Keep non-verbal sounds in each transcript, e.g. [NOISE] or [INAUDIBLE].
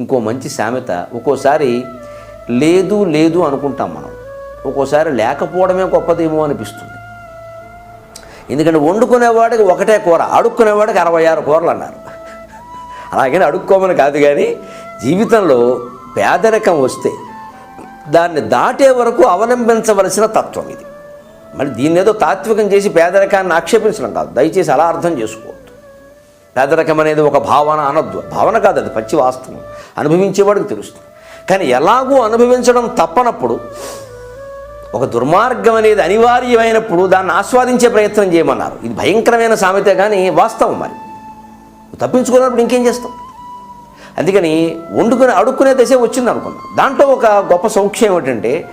ఇంకో మంచి సామెత ఒక్కోసారి లేదు లేదు అనుకుంటాం మనం. ఒక్కోసారి లేకపోవడమే గొప్పదేమో అనిపిస్తుంది. ఎందుకంటే వండుకునేవాడికి ఒకటే కూర అడుక్కునేవాడికి అరవై ఆరు కూరలు అన్నారు. అలాగని అడుక్కోమని కాదు కానీ జీవితంలో పేదరికం వస్తే దాన్ని దాటే వరకు అవలంబించవలసిన తత్వం ఇది. మరి దీన్ని ఏదో తాత్వికం చేసి పేదరికాన్ని ఆక్షేపించడం కాదు. దయచేసి అలా అర్థం చేసుకో. పేదరికం అనేది ఒక భావన అనద్దు. భావన కాదు అది పచ్చి వాస్తవం. అనుభవించేవాడికి తెలుస్తుంది. కానీ ఎలాగూ అనుభవించడం తప్పనప్పుడు ఒక దుర్మార్గం అనేది అనివార్యమైనప్పుడు దాన్ని ఆస్వాదించే ప్రయత్నం చేయమన్నారు. ఇది భయంకరమైన సామెత కానీ వాస్తవం మరి. తప్పించుకున్నప్పుడు ఇంకేం చేస్తాం అందుకని వండుకుని అడుక్కునే దశ వచ్చింది అనుకున్నాం దాంట్లో ఒక గొప్ప సౌఖ్యం ఏమిటంటే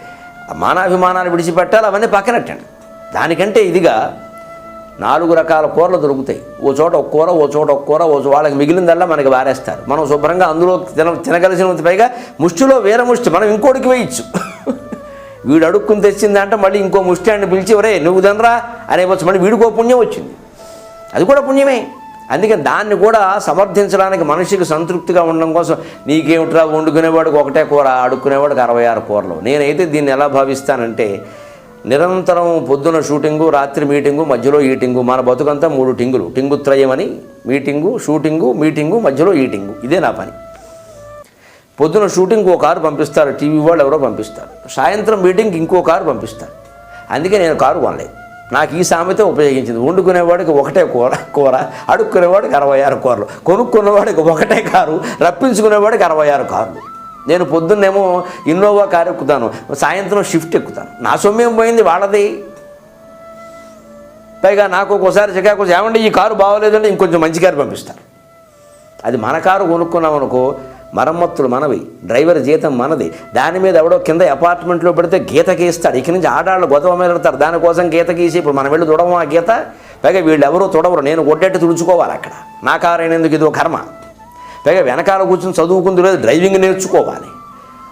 మానాభిమానాన్ని విడిచిపెట్టాలి అవన్నీ పక్కనట్టండి. దానికంటే ఇదిగా నాలుగు రకాల కూరలు దొరుకుతాయి. ఓ చోట ఒక కూర ఓ చోట ఒక కూర ఓ వాళ్ళకి మిగిలిందల్లా మనకి వారేస్తారు. మనం శుభ్రంగా అందులో తిన తినగలిసిన పైగా ముష్టిలో వేర ముష్టి మనం ఇంకోటికి వేయచ్చు. [LAUGHS] వీడు అడుక్కుని తెచ్చిందంటే మళ్ళీ ఇంకో ముష్టి అని పిలిచి ఒరే నువ్వు తినరా? అనేవచ్చు మళ్ళీ వీడికో పుణ్యం వచ్చింది. అది కూడా పుణ్యమే. అందుకని దాన్ని కూడా సమర్థించడానికి మనిషికి సంతృప్తిగా ఉండడం కోసం నీకేమిట్రా వండుకునేవాడికి ఒకటే కూర అడుక్కునేవాడికి అరవై ఆరు కూరలు. నేనైతే దీన్ని ఎలా భావిస్తానంటే నిరంతరం పొద్దున షూటింగు రాత్రి మీటింగు మధ్యలో ఈటింగు. మన బతుకంతా మూడు టింగులు. టింగు త్రయం అని మీటింగు షూటింగు మీటింగు మధ్యలో ఈటింగు. ఇదే నా పని. పొద్దున షూటింగ్ ఓ కారు పంపిస్తారు. టీవీ వాళ్ళు ఎవరో పంపిస్తారు. సాయంత్రం మీటింగ్ ఇంకో కారు పంపిస్తారు. అందుకే నేను కారు కొనలేదు. నాకు ఈ సామెత ఉపయోగించింది. వండుకునేవాడికి ఒకటే కూర కూర అడుక్కునేవాడికి అరవై ఆరు కూరలు. కొనుక్కునేవాడికి ఒకటే కారు రప్పించుకునేవాడికి అరవై ఆరు కార్లు. నేను పొద్దున్నేమో ఇన్నోవా కారు ఎక్కుతాను సాయంత్రం షిఫ్ట్ ఎక్కుతాను. నా సొమ్మేం పోయింది? వాళ్ళది. పైగా నాకు ఒక్కోసారి చికాకు ఏమంటే ఈ కారు బాగోలేదంటే ఇంకొంచెం మంచి కారు పంపిస్తారు. అది మన కారు కొనుక్కున్నాం అనుకో మరమ్మత్తులు మనవి డ్రైవర్ జీతం మనది. దాని మీద ఎవడో కింద అపార్ట్మెంట్లో పెడితే గీత గీస్తాడు. ఇక్కడి నుంచి ఆడాళ్ళు గొడవ మీద పెడతారు దానికోసం గీత గీసి ఇప్పుడు మనం వెళ్ళి చూడము ఆ గీత? పైగా వీళ్ళు ఎవరో తుడవరు. నేను కొట్టేట్టు తుడుచుకోవాలి అక్కడ. నా కారు అయినందుకు ఇది ఒక కర్మ. పైగా వెనకాల కూర్చొని చదువుకుంది లేదు డ్రైవింగ్ నేర్చుకోవాలి.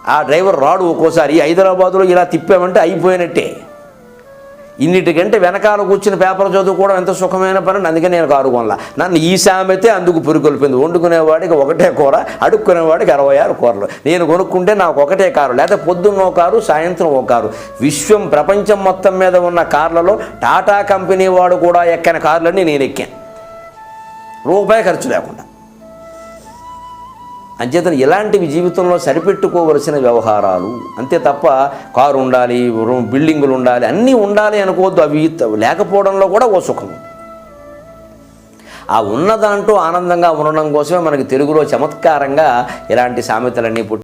ఆ డ్రైవర్ రాడు ఒక్కోసారి హైదరాబాదులో ఇలా తిప్పామంటే అయిపోయినట్టే. ఇన్నిటికంటే వెనకాల కూర్చుని పేపర్ చదువుకోవడం ఎంత సుఖమైన పని? అందుకని నేను కారు కొనలా. నన్ను ఈ సామెతే అందుకు పురికొల్పింది. వండుకునేవాడికి ఒకటే కూర అడుక్కునేవాడికి అరవై ఆరు కూరలు. నేను కొనుక్కుంటే నాకు ఒకటే కారు లేకపోతే పొద్దున్న ఒక కారు సాయంత్రం ఒక కారు. విశ్వం ప్రపంచం మొత్తం మీద ఉన్న కార్లలో టాటా కంపెనీ వాడు కూడా ఎక్కని కార్లన్నీ నేను ఎక్కాను. రూపాయి ఖర్చు లేకుండా. అంచేతను ఇలాంటివి జీవితంలో సరిపెట్టుకోవలసిన వ్యవహారాలు అంతే తప్ప కారు ఉండాలి బిల్డింగులు ఉండాలి అన్నీ ఉండాలి అనుకోవద్దు. అవి లేకపోవడంలో కూడా ఓ సుఖం. ఆ ఉన్న దాంట్లో ఆనందంగా ఉండడం కోసమే మనకి తెలుగులో చమత్కారంగా ఇలాంటి సామెతలన్నీ పుట్టి